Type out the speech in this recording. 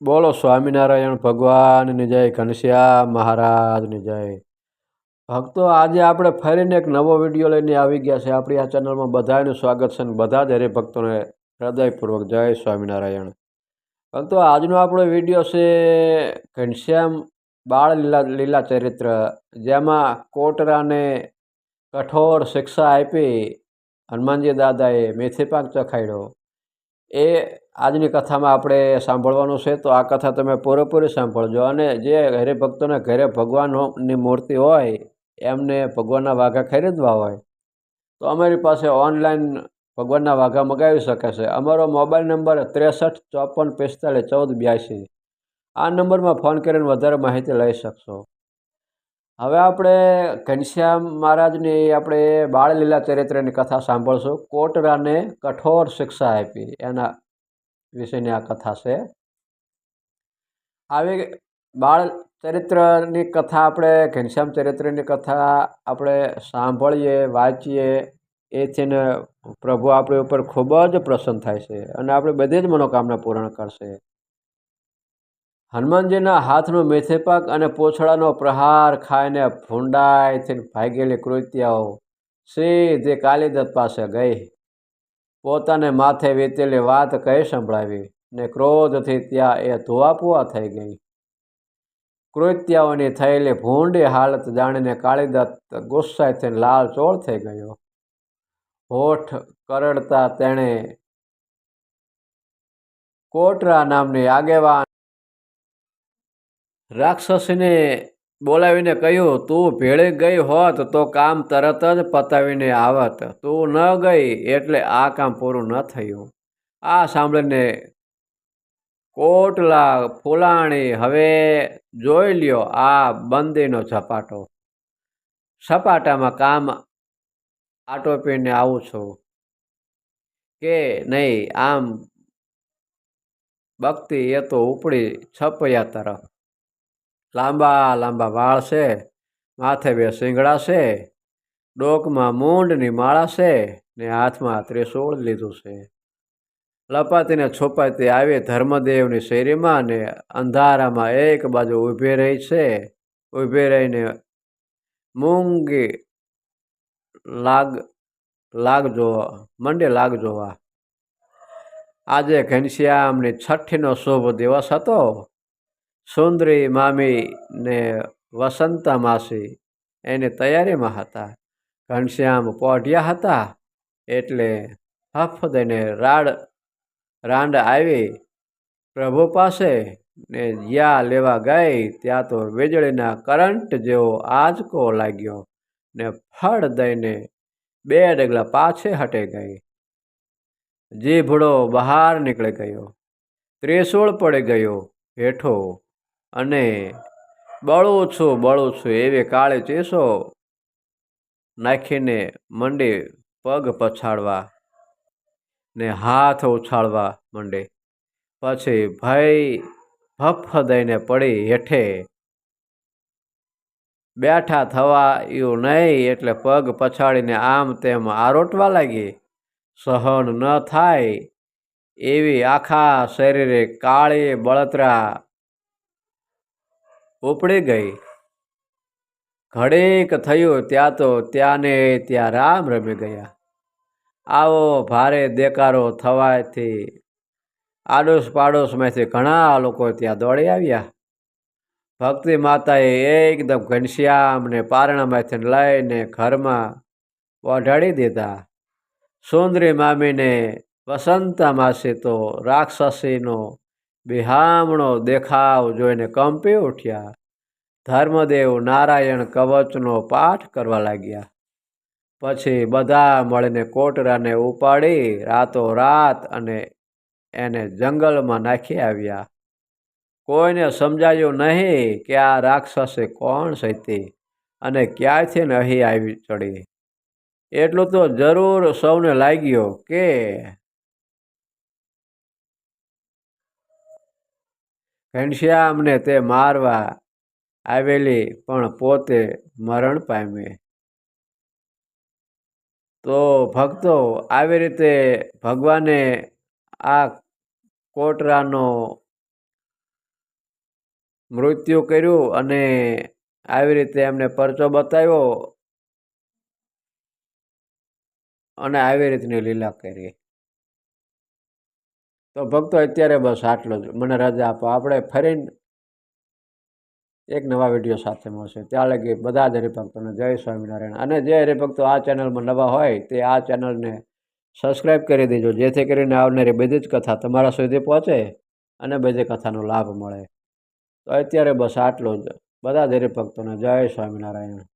બોલો, સ્વામિનારાયણ ભગવાનની જય ઘનશ્યામ મહારાજની જય. ભક્તો, આજે આપણે ફરીને એક નવો વીડિયો લઈને આવી ગયા છે. આપણી આ ચેનલમાં બધાનું સ્વાગત છે અને બધા જ હરિભક્તોને હૃદયપૂર્વક જય સ્વામિનારાયણ. ભક્તો, આજનો આપણો વીડિયો છે ઘનશ્યામ બાળ લીલા લીલા ચરિત્ર, જેમાં કોટરાને કઠોર શિક્ષા આપી હનુમાનજી દાદાએ મેથીપાક ચખાડ્યો. એ આજની કથામાં આપણે સાંભળવાનું છે, તો આ કથા તમે પૂરેપૂરી સાંભળજો. અને જે હરિભક્તોના ઘરે ભગવાનની મૂર્તિ હોય, એમને ભગવાનના વાઘા ખરીદવા હોય, તો અમારી પાસે ઓનલાઈન ભગવાનના વાઘા મગાવી શકે છે. અમારો મોબાઈલ નંબર ત્રેસઠ, ચોપન પિસ્તાળીસ ચૌદ, બ્યાસી. આ નંબરમાં ફોન કરીને વધારે માહિતી લઈ શકશો. હવે આપણે ઘનશ્યામ મહારાજની આપણે બાળલીલા ચરિત્રની કથા સાંભળશું. કોટરાને કઠોર શિક્ષા આપી. એના વિશેની આ કથા છે. આવી બાળ ચરિત્રની કથા આપણે, ઘનશ્યામ ચરિત્રની કથા આપણે સાંભળીએ, વાંચીએ, એથી ને પ્રભુ આપણી ઉપર ખૂબ જ પ્રસન્ન થાય છે અને આપણે બધી જ મનોકામના પૂર્ણ કરશે. હનુમાનજીના હાથનો મેથેપાક અને પોછડાનો પ્રહાર ખાઈને ભૂંડાઈથી ભાગેલી કૃત્યાઓ સીધી કાલિદત્ત પાસે ગઈ. પોતાને માથે વીતેલી વાત કહી સંભળાવી ને ક્રોધથી ત્યાં એ ધોવાપુઆ થઈ ગઈ. કૃત્યાઓની થયેલી ભૂંડી હાલત જાણીને કાળીદત્ત ગુસ્સાથી લાલ ચોળ થઈ ગયો. હોઠ કરડતા તેણે કોટરા નામની આગેવાન રાક્ષસીને બોલાવીને કહ્યું, તું ભેળે ગઈ હોત તો કામ તરત જ પતાવીને આવત. તું ન ગઈ એટલે આ કામ પૂરું ન થયું. આ સાંભળીને કોટલા ફૂલાણી હવે જોઈ લ્યો આ બંદીનો ઝપાટો. સપાટામાં કામ આટોપીને આવું છું કે નહીં, આમ ભક્તિ એ તો ઉપડી છપૈયા તરફ. લાંબા લાંબા વાળ છે, માથે બે શિંગડા છે, ડોકમાં મૂંડની માળા છે ને હાથમાં ત્રિશૂળ લીધું છે. લપાતીને છુપાતી આવી ધર્મદેવની શેરીમાં ને અંધારામાં એક બાજુ ઊભી રહી છે, ઊભી રહીને મૂંગી લાગ લાગ જોવા મંડે લાગ જોવા આજે ઘનશ્યામની છઠ્ઠીનો શુભ દિવસ હતો. સુંદરી મામી ને વસંતા માસી એની તૈયારીમાં હતા. ઘનશ્યામ પોઢિયા હતા એટલે હફ દઈને રાડ, રાંડ આવી પ્રભુ પાસે ને જ્યાં લેવા ગઈ ત્યાં તો વીજળીના કરંટ જેવો આંચકો લાગ્યો ને ફળ દઈને બે ડગલા પાછે હટે ગઈ. જીભડો બહાર નીકળી ગયો. ત્રિશૂળ પડી ગયો હેઠો. અને બળું છું, બળો છું, એવી કાળી ચીસો નાખીને મંડે પગ પછાડવા ને હાથ ઉછાળવા મંડે. પછી ભય ભફ દઈને પડી હેઠે બેઠા થવા એવું નહીં એટલે પગ પછાડીને આમ તેમ આરોટવા લાગી. સહન ન થાય એવી આખા શરીરે કાળી બળતરા ઉપડી ગઈ. ઘડીક થયું ત્યાં તો ત્યાંને ત્યાં રામ રમી ગયા. આવો ભારે દેકારો થવાથી આડોશ પાડોશમાંથી ઘણા લોકો ત્યાં દોડી આવ્યા. ભક્તિ માતાએ એકદમ ઘનશ્યામને પારણામાંથી લઈને ઘરમાં ઓઢાડી દીધા. સુંદરી મામીને વસંતા માસી તો રાક્ષસીનો બિહામણો દેખાવ જોઈને કંપી ઉઠ્યા. ધર્મદેવ નારાયણ કવચનો પાઠ કરવા લાગ્યા. પછી બધા મળીને કોટરાને ઉપાડી રાતો રાત અને એને જંગલમાં નાખી આવ્યા. કોઈને સમજાયું નહીં કે આ રાક્ષસે કોણ સતી અને ક્યાંથી નહીં આવી ચડી એટલું તો જરૂર સૌને લાગ્યો કે ઘનશ્યામને તે મારવા આવેલી પણ પોતે મરણ પામે તો ભક્તો, આવી રીતે ભગવાને આ કોટરાનો મૃત્યુ કર્યું અને આવી રીતે એમને પરચો બતાવ્યો અને આવી રીતની લીલા કરી. તો ભક્તો અત્યારે બસ આટલો જ. મને રજા આપો. આપણે ફરીને એક નવા વીડિયો સાથે મળશે. ત્યાં લગી બધા જ હરિભક્તોને જય સ્વામિનારાયણ. અને જે હરિભક્તો આ ચેનલમાં નવા હોય, તે આ ચેનલને સબસ્ક્રાઈબ કરી દેજો, જેથી કરીને આવનારી બધી જ કથા તમારા સુધી પહોંચે અને બધી કથાનો લાભ મળે. તો અત્યારે બસ આટલો જ. બધા જ હરિભક્તોને જય સ્વામિનારાયણ.